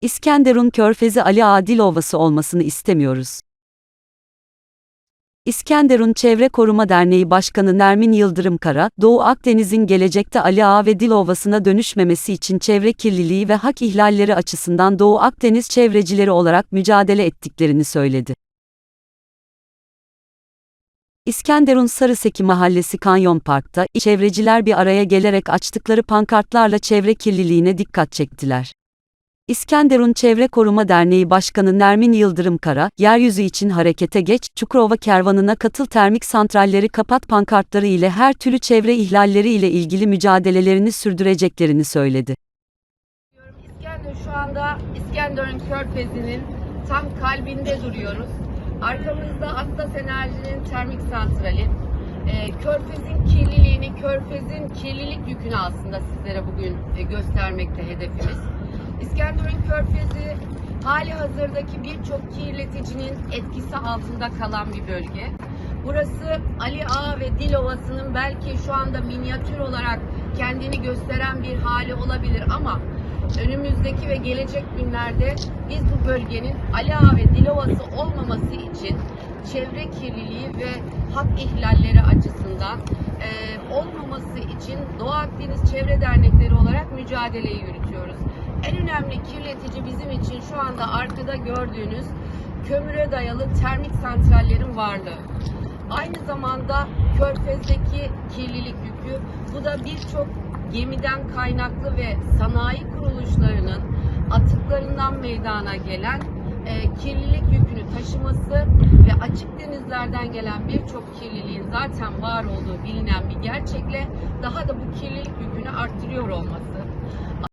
İskenderun Körfezi Ali Adil Ovası olmasını istemiyoruz. İskenderun Çevre Koruma Derneği Başkanı Nermin Yıldırım Kara, Doğu Akdeniz'in gelecekte Ali Ağa ve Dil Ovası'na dönüşmemesi için çevre kirliliği ve hak ihlalleri açısından Doğu Akdeniz çevrecileri olarak mücadele ettiklerini söyledi. İskenderun Sarıseki Mahallesi Kanyon Park'ta, çevreciler bir araya gelerek açtıkları pankartlarla çevre kirliliğine dikkat çektiler. İskenderun Çevre Koruma Derneği Başkanı Nermin Yıldırım Kara, yeryüzü için harekete geç, Çukurova kervanına katıl termik santralleri kapat pankartları ile her türlü çevre ihlalleri ile ilgili mücadelelerini sürdüreceklerini söyledi. İskenderun şu anda İskenderun Körfezi'nin tam kalbinde duruyoruz. Arkamızda Atlas Enerji'nin termik santrali. Ee, Körfez'in kirliliğini, Körfez'in kirlilik yükünü aslında sizlere bugün e, göstermekte hedefimiz. İskenderun Körfezi hali hazırdaki birçok kirleticinin etkisi altında kalan bir bölge. Burası Ali Ağa ve Dil Ovası'nın belki şu anda minyatür olarak kendini gösteren bir hali olabilir ama önümüzdeki ve gelecek günlerde biz bu bölgenin Ali Ağa ve Dil Ovası olmaması için çevre kirliliği ve hak ihlalleri açısından e, olmaması için Doğu Akdeniz Çevre Dernekleri olarak mücadeleyi yürütüyoruz. Önemli kirletici bizim için şu anda arkada gördüğünüz kömüre dayalı termik santrallerin varlığı. Aynı zamanda Körfez'deki kirlilik yükü, bu da birçok gemiden kaynaklı ve sanayi kuruluşlarının atıklarından meydana gelen e, kirlilik yükünü taşıması ve açık denizlerden gelen birçok kirliliğin zaten var olduğu bilinen bir gerçekle daha da bu kirlilik yükünü arttırıyor olması.